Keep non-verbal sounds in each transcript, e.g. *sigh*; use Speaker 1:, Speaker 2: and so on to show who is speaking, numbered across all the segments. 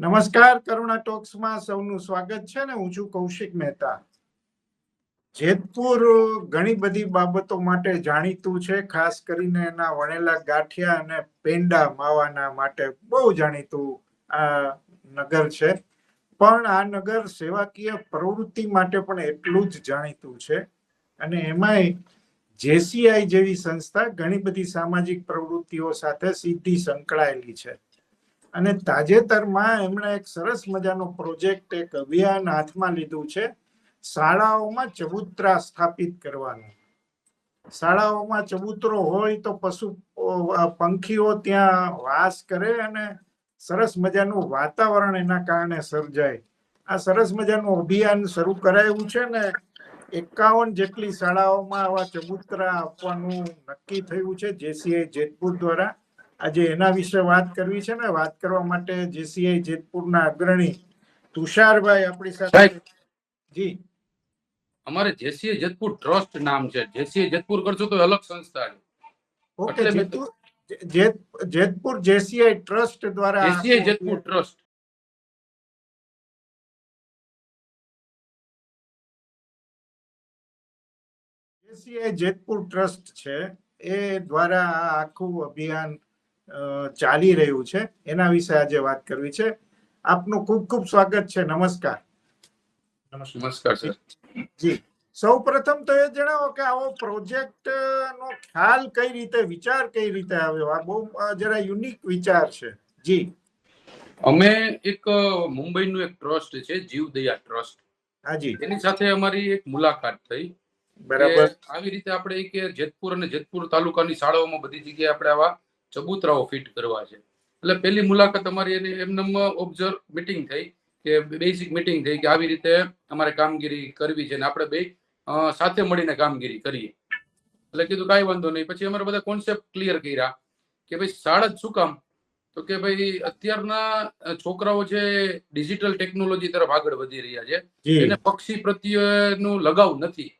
Speaker 1: નમસ્કાર, કરુણા ટોક્સમાં સૌનું સ્વાગત છે ને હું છું કૌશિક મહેતા. જેતપુર ઘણી બધી બાબતો માટે જાણીતું છે, ખાસ કરીને એના વણેલા ગાંઠિયા અને પેંડા માવાના માટે બહુ જાણીતું આ નગર છે. પણ આ નગર સેવાકીય પ્રવૃત્તિ માટે પણ એટલું જ જાણીતું છે. અને એમાંય જેસીઆઈ જેવી સંસ્થા ઘણી બધી સામાજિક પ્રવૃત્તિઓ સાથે સીધી સંકળાયેલી છે. અને તાજેતરમાં એમણે એક સરસ મજાનો પ્રોજેક્ટ, એક અભિયાન હાથમાં લીધું છે. શાળાઓમાં ચબૂતરા સ્થાપિત કરવાનું. શાળાઓમાં ચબૂતરો હોય તો પશુ પંખીઓ ત્યાં વાસ કરે અને સરસ મજાનું વાતાવરણ એના કારણે સર્જાય. આ સરસ મજાનું અભિયાન શરૂ કરાયું છે ને એકાવન જેટલી શાળાઓમાં આવા ચબૂતરા આપવાનું નક્કી થયું છે જેસીઆઈ જેતપુર દ્વારા. આજે એના વિશે વાત કરવી છે ને વાત કરવા માટે જેસીઆઈ જેતપુરના અગ્રણી તુષારભાઈ આપણી સાથે જી.
Speaker 2: અમારે જેસીએ જેતપુર ટ્રસ્ટ નામ છે. જેસીએ જેતપુર કરશો તો અલગ સંસ્થા છે.
Speaker 1: ઓકે જેતપુર જેત- જેતપુર જેસીઆઈ ટ્રસ્ટ દ્વારા
Speaker 2: JCI Jetpur trust.
Speaker 1: JCI Jetpur trust છે. એ દ્વારા આખું અભિયાન ચાલી રહ્યું છે. એના વિશે આજે વાત કરવી છે. આપનું ખૂબ ખૂબ સ્વાગત છે. નમસ્કાર.
Speaker 2: નમસ્કાર. સર
Speaker 1: જી. સૌ પ્રથમ તો એ જણાવો કે આવો પ્રોજેક્ટ નો ખ્યાલ કઈ રીતે વિચાર કઈ રીતે આવ્યો? આ બહુ જરા યુનિક વિચાર છે. જી.
Speaker 2: અમે એક મુંબઈનું એક ટ્રસ્ટ છે જીવદયા ટ્રસ્ટ.
Speaker 1: હાજી
Speaker 2: એની સાથે અમારી એક મુલાકાત થઈ.
Speaker 1: બરાબર.
Speaker 2: આવી રીતે આપણે કે જેતપુર અને જેતપુર તાલુકાની શાળાઓમાં બધી જગ્યાએ આપણે આવા ચબૂતરાઓ ફિટ કરવા છે. એટલે પહેલી મુલાકાત અમારી એની એમનેમ ઓબ્ઝર્વ મીટિંગ થઈ કે બેસિક મીટિંગ થઈ કે આવી રીતે અમારે કામગીરી કરવી છે ને આપણે બે સાથે મળીને કામગીરી કરીએ. એટલે કીધું કાંઈ વાંધો નહીં. પછી અમારે બધા કોન્સેપ્ટ ક્લિયર કર્યા કે ભાઈ શાળા જ શું કામ? તો કે ભાઈ અત્યારના છોકરાઓ છે ડિજિટલ ટેકનોલોજી તરફ આગળ વધી રહ્યા છે. એને પક્ષી પ્રત્યેનું લગાવ નથી.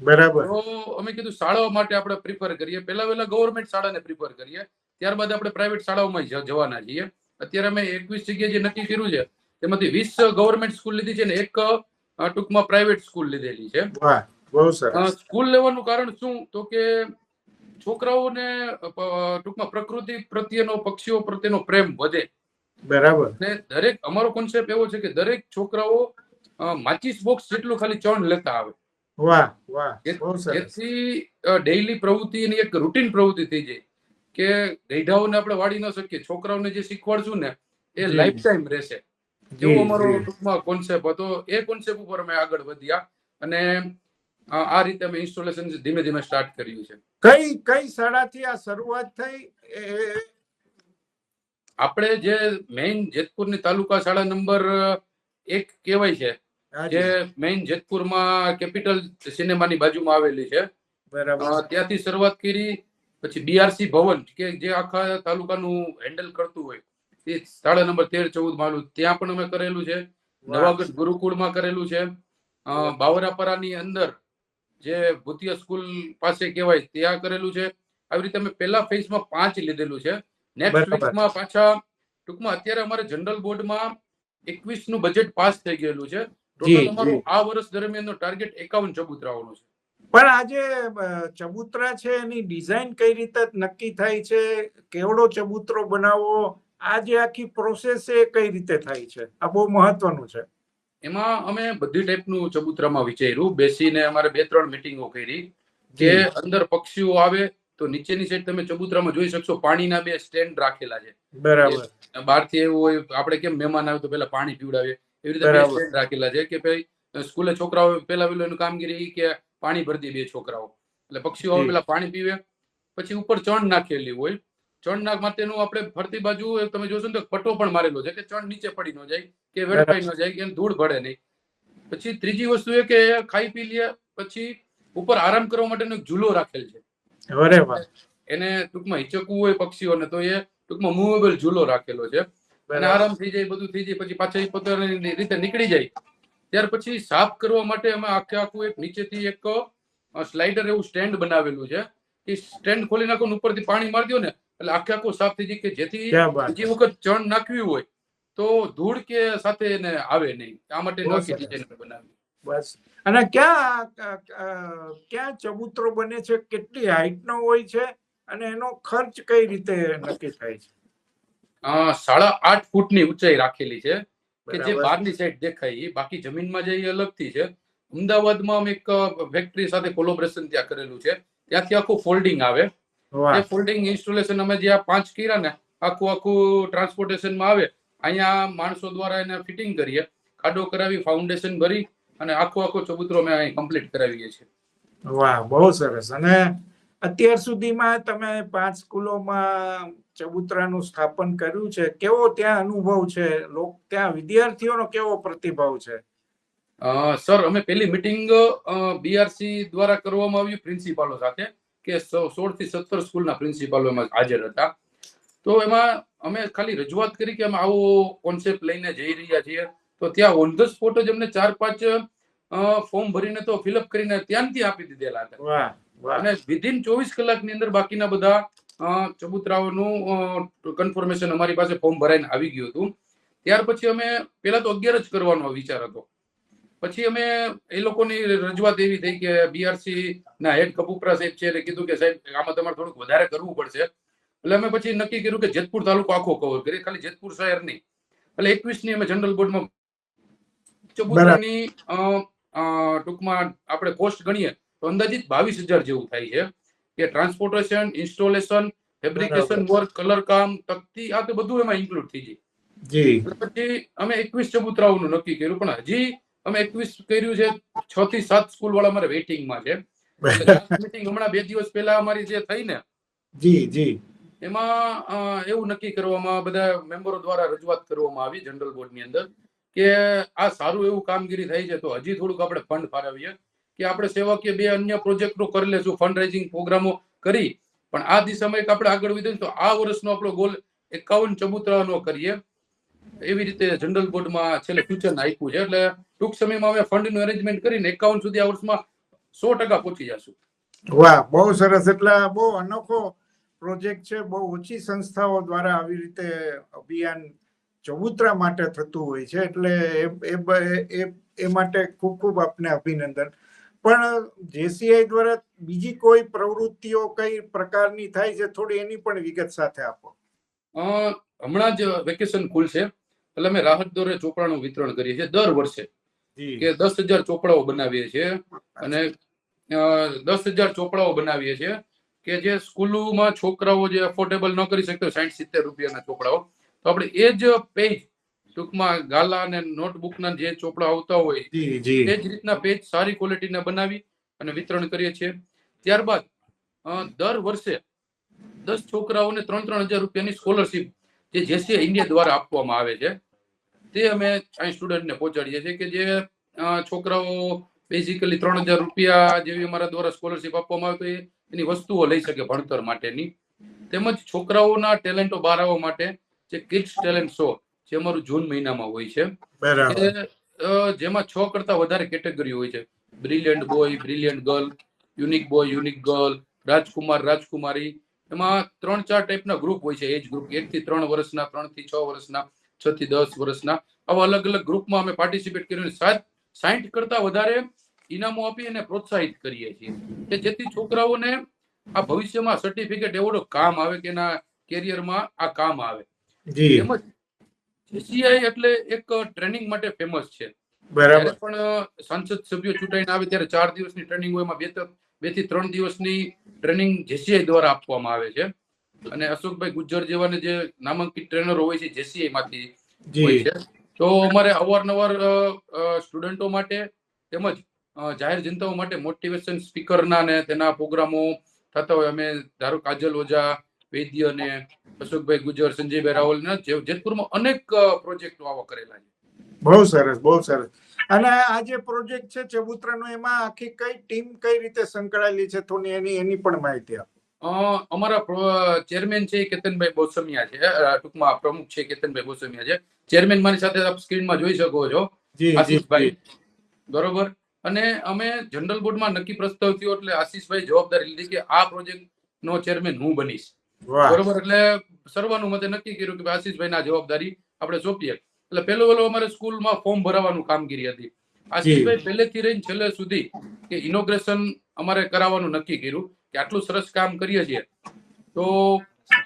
Speaker 1: બરાબર.
Speaker 2: તો અમે કીધું શાળાઓ માટે આપણે પ્રિફર કરીએ. પહેલા વહેલા ગવર્મેન્ટ શાળાને પ્રિફર કરીએ. ત્યારબાદ આપણે પ્રાઇવેટ શાળાઓમાં જવાના છીએ. અત્યારે અમે એકવીસ જગ્યાએ જે નક્કી કર્યું છે તેમાંથી વીસ ગવર્મેન્ટ સ્કૂલ લીધી છે ને એક ટૂંકમાં પ્રાઇવેટ સ્કૂલ લીધેલી છે. સ્કૂલ લેવાનું કારણ શું? તો કે છોકરાઓને ટૂંકમાં પ્રકૃતિ પ્રત્યેનો પક્ષીઓ પ્રત્યેનો પ્રેમ વધે.
Speaker 1: બરાબર.
Speaker 2: ને દરેક અમારો કોન્સેપ્ટ એવો છે કે દરેક છોકરાઓ માચીસ બોક્સ જેટલું ખાલી ચણ લેતા આવે.
Speaker 1: વાહ વાહ
Speaker 2: જેથી ડેઈલી પ્રવૃત્તિ એક રૂટીન પ્રવૃત્તિ થઈ જાય. કે ગઈઢાઓને આપણે વાળી ન શકીએ. છોકરાઓને જે શીખવાડશું ને એ લાઈફ ટાઈમ રહેશે. જેવો અમારો ટૂંકમાં કોન્સેપ્ટ હતો. એ કોન્સેપ્ટ ઉપર અમે આગળ વધ્યા અને આ રીતે અમે ઇન્સ્ટોલેશન ધીમે ધીમે સ્ટાર્ટ કર્યું છે.
Speaker 1: કઈ કઈ શાળાથી આ શરૂઆત થઈ?
Speaker 2: આપણે જે મેઇન જેતપુરની તાલુકા શાળા નંબર એક કહેવાય છે જે મેઇન જેતપુરમાં કેપિટલ સિનેમાની બાજુમાં આવેલી છે.
Speaker 1: બરાબર.
Speaker 2: ત્યાંથી શરૂઆત કરી પછી બીઆરસી ભવન કે જે આખા તાલુકાનું હેન્ડલ કરતું હોય તે શાળા નંબર તેર ચૌદ માલું ત્યાં પણ અમે કરેલું છે. નવાગઢ ગુરુકુળમાં કરેલું છે. બાવરાપરાની અંદર જે ભૂતિય સ્કૂલ પાસે કહેવાય ત્યાં કરેલું છે. આવી રીતે અમે પહેલા ફેઝમાં પાંચ લીધેલું છે. નેક્સ્ટ. વીકમાં પાછા ટૂંકમાં અત્યારે અમારે જનરલ બોર્ડમાં એકવીસનું બજેટ પાસ થઈ ગયેલું છે. ટોટલ અમારું આ વર્ષ દરમિયાનનો ટાર્ગેટ એકાવન ચબૂતરાઓનો છે.
Speaker 1: પણ આજે ચબુતરા છે એની ડિઝાઇન કઈ રીતે નક્કી થાય છે? કેવડો ચબૂતરો બનાવવો? આ જે આખી પ્રોસેસ એ કઈ રીતે થાય છે? આ બહુ મહત્વનું છે.
Speaker 2: એમાં અમે બધી ટાઈપનું ચબૂતરામાં વિચાર્યું. બેસીને અમારે બે ત્રણ મિટિંગો કરી કે અંદર પક્ષીઓ આવે તો નીચેની સાઈડ તમે ચબૂતરામાં જોઈ શકશો. પાણીના બે સ્ટેન્ડ રાખેલા છે.
Speaker 1: બરાબર.
Speaker 2: બહારથી એવું હોય આપણે કેમ મહેમાન આવે તો પેલા પાણી પીવડાવીએ? એવી રીતે રાખેલા છે કે ભાઈ સ્કૂલે છોકરાઓ પેલા પેલું એનું કામગીરી કે પાણી ભરી દે બે છોકરાઓ. એટલે પક્ષીઓ આવે પેલા પાણી પીવે પછી ઉપર ચણ નાખેલી હોય. ચણ નાખ માટેનું આપણે ફરતી બાજુ તમે જોશો ને તો પટ્ટો પણ મારેલો છે કે ચણ નીચે પડી ન જાય કે વેડફાઈ ન જાય કે ધૂળ ભળે નહીં. પછી ત્રીજી વસ્તુ એ કે ખાઈ પી લે પછી ઉપર આરામ કરવા માટેનો એક ઝૂલો રાખેલ છે. એને ટૂંકમાં હિચકવું હોય પક્ષીઓને તો એ ટૂંકમાં મૂવેબલ ઝૂલો રાખેલો છે. અને આરામ થઈ જાય બધું થઈ જાય પછી પાછા એ પોતાની રીતે નીકળી જાય. ત્યાર પછી સાફ કરવા માટે અમે આખે આખું એક નીચેથી એક સ્લાઇડર એવું સ્ટેન્ડ બનાવેલું છે. એ સ્ટેન્ડ ખોલી નાખો ઉપરથી પાણી મારી દો ને એટલે આખે આખું સાફ થઈ જાય કે જેથી બીજી વખત ચણ નાખવી હોય તો ધૂળ કે સાથે એને આવે નહીં. આ માટે
Speaker 1: નાખી
Speaker 2: ડિઝાઇન બનાવી
Speaker 1: બસ. અને ક્યાં ક્યાં ચબૂતરો બને છે કેટલી હાઈટ નો હોય છે અને એનો ખર્ચ કઈ રીતે નક્કી થાય છે?
Speaker 2: સાડા આઠ ફૂટની ઊંચાઈ રાખેલી છે. કે જે. બહારની સાઈડ દેખાય એ બાકી જમીનમાં જે એ અલગથી છે. અમદાવાદમાં અમે એક ફેક્ટરી સાથે કોલોબરેશન ત્યાં કરેલું છે. ત્યાંથી આખું ફોલ્ડિંગ આવે. એ ફોલ્ડિંગ ઇન્સ્ટોલેશન અમે જે આ પાંચ કર્યા ને આખું આખું ટ્રાન્સપોર્ટેશનમાં આવે અહીંયા માણસો દ્વારા એને ફિટિંગ કરીએ ખાડો કરાવી ફાઉન્ડેશન ભરી અને આખો આખો ચબૂતરો અમે અહીં કમ્પ્લીટ કરાવીએ છીએ.
Speaker 1: વાહ બહુ સરસ. અને અત્યાર સુધીમાં તમે પાંચ સ્કૂલોમાં ચબૂતરાનું સ્થાપન કર્યું છે. કેવો ત્યાં અનુભવ છે? લોક ત્યાં વિદ્યાર્થીઓનો કેવો પ્રતિભાવ છે?
Speaker 2: સર અમે પહેલી મિટિંગ બીઆરસી દ્વારા કરવામાં આવ્યું પ્રિન્સિપાલો સાથે કે સોળથી સત્તર સ્કૂલના પ્રિન્સિપાલો એમાં હાજર હતા. તો એમાં અમે ખાલી રજૂઆત કરી કે અમે આવો કોન્સેપ્ટ લઈને જઈ રહ્યા છીએ. તો ત્યાં ઓન ધ સ્પોટ જ અમને ચાર પાંચ ફોર્મ ભરીને તો ફિલઅપ કરીને ત્યાંથી આપી દીધેલા હતા. અને વિધિન ચોવીસ કલાકની અંદર બાકીના બધા ચબૂતરાઓનું કન્ફર્મેશન અમારી પાસે ફોર્મ ભરાઈને આવી ગયું હતું. ત્યાર પછી અમે પેલા તો અગિયાર જ કરવાનો વિચાર હતો. પછી અમે એ લોકોની રજૂઆત એવી થઈ કે બીઆરસી ના હેડ કપૂપરા સાહેબ છે એને કીધું કે સાહેબ, આમાં તમારે થોડુંક વધારે કરવું પડશે. એટલે અમે પછી નક્કી કર્યું કે જેતપુર તાલુકો આખો કવર કરીએ, ખાલી જેતપુર શહેર નહીં. એટલે એકવીસની અમે જનરલ બોર્ડમાં ચબુતરાની ટૂંકમાં આપણે કોસ્ટ ગણીએ તો અંદાજિત બાવીસ હજાર જેવું થાય છે. કે transportation installation fabrication work colour કામ તકતી આ તો બધું એમાં ઇન્ક્લુડ થઈ જાય.
Speaker 1: જી.
Speaker 2: પછી અમે એકવીસ ચબુતરાઓનું નક્કી કર્યું પણ હજી અમે એકવીસ કર્યું છે છ થી સાત સ્કૂલ વાળા અમારે વેઇટિંગમાં છે. મીટિંગ *laughs* હમણાં બે દિવસ પહેલા અમારી જે થઈ ને
Speaker 1: જી જી.
Speaker 2: એમાં એવું નક્કી કરવામાં બધા મેમ્બરો દ્વારા રજૂઆત કરવામાં આવી જનરલ બોર્ડની અંદર કે આ સારું એવું કામગીરી થઈ છે તો હજી થોડુંક આપણે ફંડ ફાળવીએ. કે આપણે સેવાકીય બે અન્ય પ્રોજેક્ટો કરી લેશું ફંડ પ્રોગ્રામો કરી. પણ આ દિશામાં એક આપણે આગળ વધીએ તો આ વર્ષનો આપણો ગોલ એકાવન ચબૂતરાનો કરીએ. એવી રીતે જનરલ બોર્ડમાં છેલ્લે ફ્યુચર આપ્યું છે. એટલે ટૂંક સમયમાં અમે ફંડનું એરેન્જમેન્ટ કરીને એકાવન સુધી આ વર્ષમાં સો ટકા પહોંચી જશું.
Speaker 1: વાહ, બહુ સરસ. એટલે બહુ અનોખો પ્રોજેક્ટ છે. બહુ ઓછી સંસ્થાઓ દ્વારા આવી રીતે અભિયાન ચબૂતરા માટે થતું હોય છે. એટલે એ એ માટે ખૂબ ખૂબ આપને અભિનંદન. પણ જેસીઆઈ દ્વારા બીજી કોઈ પ્રવૃત્તિઓ કઈ પ્રકારની થાય છે? થોડી એની પણ વિગત સાથે આપો.
Speaker 2: હમણાં જ વેકેશન ખુલશે એટલે અમે રાહત દોરે ચોપડાનું વિતરણ કરીએ છીએ દર વર્ષે. કે દસ હજાર ચોપડાઓ બનાવીએ છીએ અને દસ હજાર ચોપડાઓ બનાવીએ છીએ કે જે સ્કૂલોમાં છોકરાઓ જે અફોર્ડેબલ ન કરી શકતો સાઠ સિત્તેર રૂપિયાના ચોપડાઓ તો આપણે એ જ પેજ ટૂંકમાં ગાલા અને નોટબુકના જે ચોપડા આવતા હોય એ
Speaker 1: જ
Speaker 2: રીતના પેજ સારી ક્વોલિટીના બનાવી અને વિતરણ કરીએ છીએ. ત્યારબાદ દર વર્ષે દસ છોકરાઓને ત્રણ ત્રણ હજાર રૂપિયાની સ્કોલરશીપ જે જેસીએ ઇન્ડિયા દ્વારા આપવામાં આવે છે તે અમે અહીં સ્ટુડન્ટને પહોંચાડીએ છીએ કે જે છોકરાઓ બેઝિકલી ત્રણ હજાર રૂપિયા જેવી અમારા દ્વારા સ્કોલરશિપ આપવામાં આવે તો એની વસ્તુઓ લઈ શકે ભણતર માટેની. તેમજ છોકરાઓના ટેલેન્ટો બહાર આવવા માટે જે કિડ્સ ટેલેન્ટ શો જે અમારું જૂન મહિનામાં હોય છે. જેમાં છ કરતા વધારે કેટેગરી હોય છે. Brilliant boy brilliant girl unique boy unique girl રાજકુમાર રાજકુમારી. એમાં ત્રણ ચાર ટાઈપના ગ્રુપ હોય છે એજ ગ્રુપ એક થી ત્રણ વર્ષના ત્રણથી છ વર્ષના છ થી દસ વર્ષના. આવા અલગ અલગ ગ્રુપમાં અમે પાર્ટિસિપેટ કરીને સાત સાઠ કરતા વધારે ઇનામો આપી અને પ્રોત્સાહિત કરીએ છીએ. કે જેથી છોકરાઓને આ ભવિષ્યમાં સર્ટિફિકેટ એવોર્ડ કામ આવે કે એના કેરિયરમાં આ કામ આવે.
Speaker 1: જી.
Speaker 2: તેમજ જેસીઆઈ એટલે એક ટ્રેનિંગ માટે ફેમસ છે.
Speaker 1: બરાબર.
Speaker 2: પણ સંસદ સભ્યો ચૂંટાઈને આવે ત્યારે ચાર દિવસની ટ્રેનિંગ હોય એમાં બે બેથી ત્રણ દિવસની ટ્રેનિંગ જેસીઆઈ દ્વારા આપવામાં આવે છે. અને અશોકભાઈ ગુજ્જર જેવાને જે નામાંકિત ટ્રેનરો હોય છે જેસીઆઈ માંથી હોય છે. તો અમારે અવારનવાર સ્ટુડન્ટો માટે તેમજ જાહેર જનતાઓ માટે મોટિવેશન સ્પીકરના ને તેના પ્રોગ્રામો થતા હોય. અમે ધારો કાજલ ઓઝા વૈદ્ય અને અશોકભાઈ ગુજર સંજયભાઈ રાવલ જેતપુરમાં અનેક પ્રોજેક્ટો આવા કરેલા છે.
Speaker 1: બહુ સરસ બહુ સરસ. અને આ જે પ્રોજેક્ટ છે ચબુતરાનો એમાં આખી કઈ ટીમ કઈ રીતે સંકળાયેલી છે થોડી એની એની પણ માહિતી આપો.
Speaker 2: અમારા ચેરમેન છે કેતનભાઈ બોસમિયા છે. ટૂંકમાં પ્રમુખ છે કેતનભાઈ બોસમિયા છે. ચેરમેન મારી સાથે આપ સ્ક્રીનમાં જોઈ શકો છો. આશીષભાઈ. બરોબર? અને અમે જનરલ બોર્ડમાં નક્કી પ્રસ્તાવ થયો એટલે આશીષભાઈ જવાબદારી લીધી કે આ પ્રોજેક્ટ નો ચેરમેન હું બનીશ. બરોબર એટલે સર્વાનુમતે નક્કી કર્યું કે ભાઈ આશીષભાઈ ના જવાબદારી આપણે સોંપીએ. એટલે પેલો વેલો અમારે સ્કૂલમાં ફોર્મ ભરાવાનું કામગીરી હતી. આશીષભાઈ પહેલેથી રહીને છેલ્લે સુધી કે ઇનોગ્રેશન અમારે કરાવવાનું નક્કી કર્યું કે આટલું સરસ કામ કરીએ છીએ. તો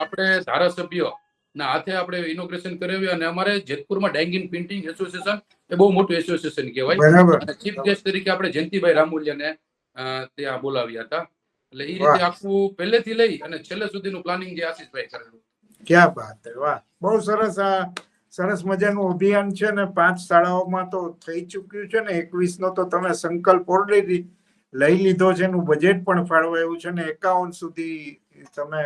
Speaker 2: આપણે ધારાસભ્ય ના હાથે આપણે ઇનોગ્રેશન કરાવ્યું અને અમારે જેતપુરમાં ડાઇંગિંગ પ્રિન્ટિંગ એસોસિએશન એ બહુ મોટું એસોસિએશન કહેવાય. ચીફ ગેસ્ટ તરીકે આપણે જયંતિભાઈ રામુલિયાને ત્યાં બોલાવ્યા હતા. એટલે એ રીતે આખું પહેલેથી લઈ અને છેલ્લે સુધીનું પ્લાનિંગ જે આશીષભાઈ કરેલું.
Speaker 1: ક્યાં વાત વાહ. બહુ સરસ આ સરસ મજાનું અભિયાન છે ને પાંચ શાળાઓમાં તો થઈ ચૂક્યું છે ને એકવીસ નો તો તમે સંકલ્પ ઓલરેડી લઈ લીધો છે એનું બજેટ પણ ફાળવાયું છે ને એકાવન સુધી તમે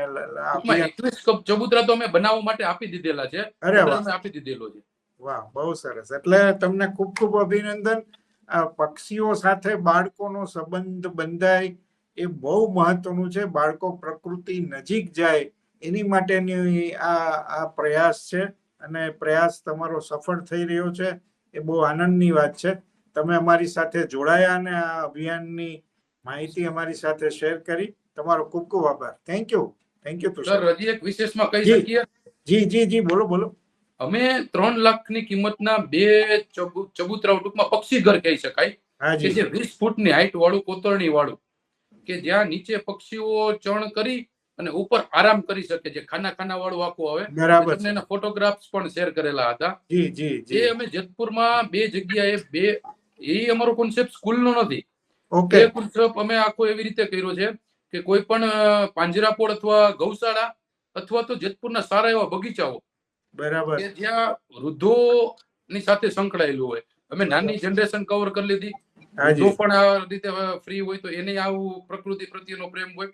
Speaker 2: એકવીસ ચબૂતરા તો અમે બનાવવા માટે આપી દીધેલા છે
Speaker 1: અરે
Speaker 2: આપી દીધેલો છે.
Speaker 1: વાહ બહુ સરસ. એટલે તમને ખૂબ ખૂબ અભિનંદન. આ પક્ષીઓ સાથે બાળકોનો સંબંધ બંધાય એ બહુ મહત્વનું છે. બાળકો પ્રકૃતિ નજીક જાય એની માટેની આ આ પ્રયાસ છે અને પ્રયાસ તમારો સફળ થઈ રહ્યો છે. એ બહુ આનંદની વાત છે. તમે અમારી સાથે જોડાયા અને આ અભિયાનની માહિતી અમારી સાથે શેર કરી. તમારો ખૂબ ખૂબ આભાર. Thank you thank you
Speaker 2: sir હજી એક વિશેષમાં કહી શકીએ?
Speaker 1: જી જી જી બોલો બોલો.
Speaker 2: અમે ત્રણ લાખની કિંમતના બે ચબુ- ચબૂતરાઓ ટૂંકમાં પક્ષી ઘર કહી શકાય. કે
Speaker 1: જે
Speaker 2: વીસ ફૂટની હાઈટ વાળું કોતરણી વાળું કે જ્યાં નીચે પક્ષીઓ ચણ કરી અને ઉપર આરામ કરી શકે છે. ખાના ખાના વાળું આખું આવે.
Speaker 1: બરાબર
Speaker 2: તમને એના ફોટોગ્રાફ્સ પણ શેર કરેલા હતા.
Speaker 1: જી જી
Speaker 2: જે. અમે જેતપુરમાં બે જગ્યાએ બે એ અમારો કોન્સેપ્ટ સ્કૂલનો નથી.
Speaker 1: ઓકે.
Speaker 2: એ કોન્સેપ્ટ અમે આખો એવી રીતે કર્યો છે કે કોઈ પણ પાંજરાપોળ અથવા ગૌશાળા અથવા તો જેતપુરના સારા એવા બગીચાઓ
Speaker 1: બરાબર.
Speaker 2: કે જ્યાં વૃદ્ધો ની સાથે સંકળાયેલું હોય. અમે નાની જનરેશન કવર કરી લીધી. વૃદ્ધો પણ આ રીતે ફ્રી હોય તો એને આવું પ્રકૃતિ પ્રત્યેનો પ્રેમ હોય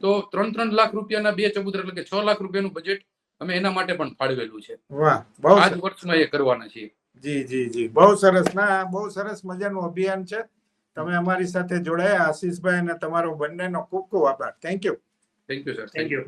Speaker 2: તો ત્રણ ત્રણ લાખ રૂપિયાના બે ચબૂતરા એટલે કે છ લાખ રૂપિયાનું બજેટ અમે એના માટે પણ ફાળવેલું છે.
Speaker 1: વાહ
Speaker 2: આ જ વર્ષમાં એ કરવાના છીએ.
Speaker 1: જી જી જી. બહુ સરસ. ના બહુ સરસ મજાનું અભિયાન છે. તમે અમારી સાથે જોડાયા. આશીષભાઈ અને તમારો બંનેનો ખૂબ ખૂબ આભાર. Thank you
Speaker 2: thank you sir
Speaker 1: thank you